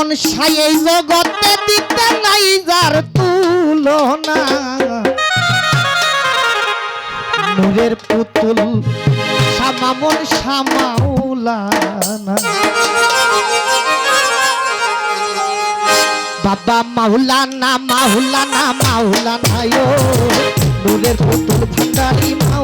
এমন সাই এই জগতে দিতে নাই যার তুলনা। নূরের পুতুল সামামন সামাউলানা। বাবা মাউলানা মাউলানা মাউলানা ইয়ো নূরের পুতুল ভান্ডারি মা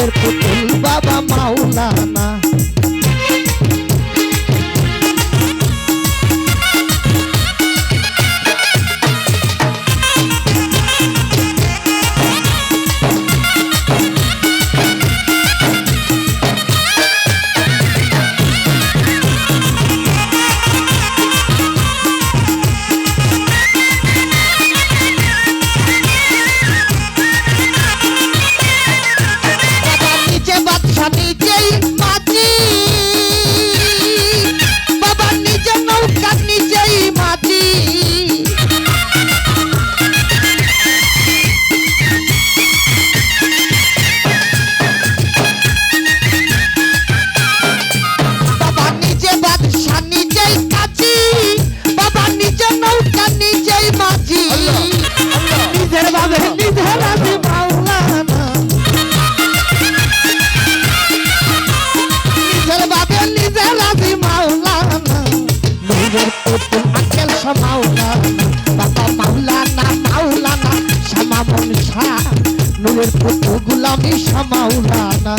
இதற்கு பொன் பாபா மௌலானா. নূরের পুত্র গুলামি শামাউলানা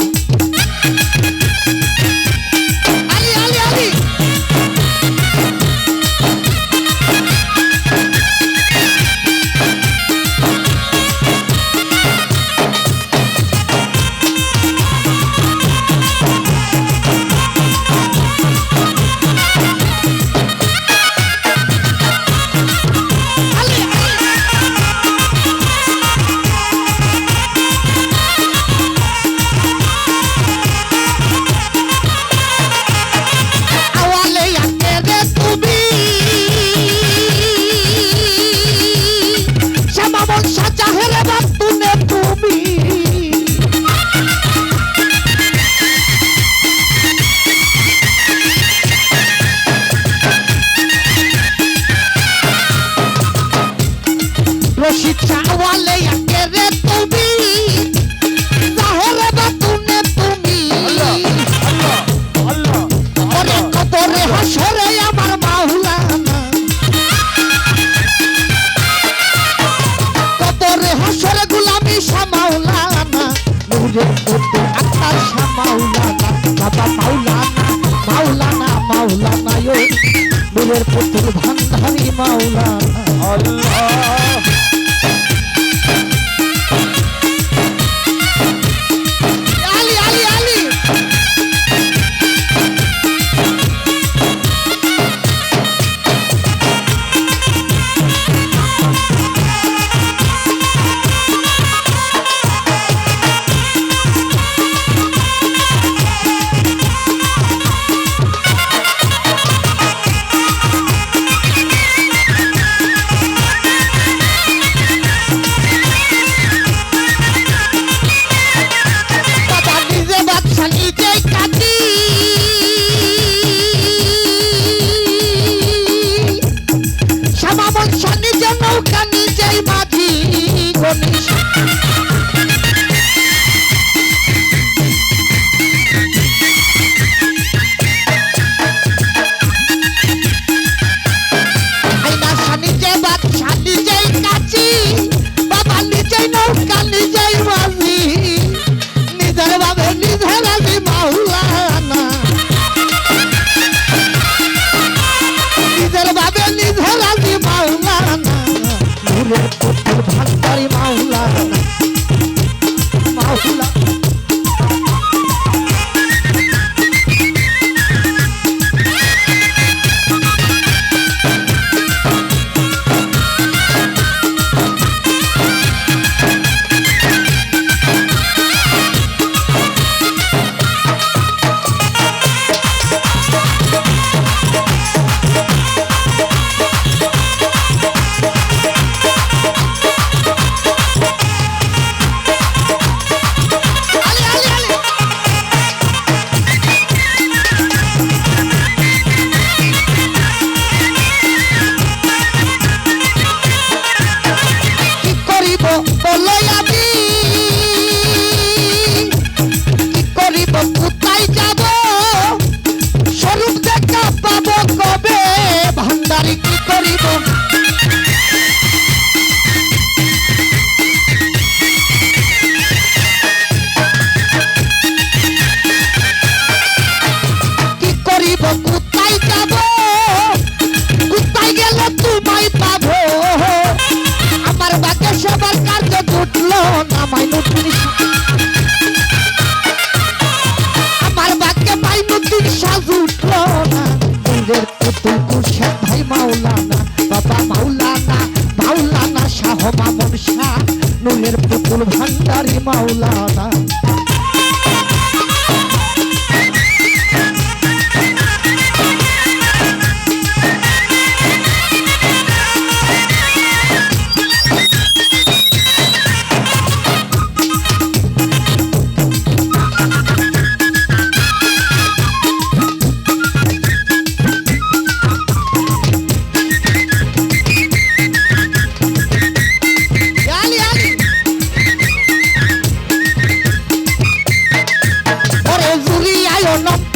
পীরের পুতুল ভান্ডারি মাওলানা আল্লাহ। তোমায় পাবো। আমার বাকে সবার কার্য জুটলো না মাইনুদ্দিন আমার বাক্যে মাইনুদ্দিন সাজ উঠল না। নিজের পুতুল কুশের ভাই মাওলানা, বাবা মাওলানা মাওলানা শাহ মামুন শাহ, নুনের পুতুল ভান্ডারি মাওলানা। No.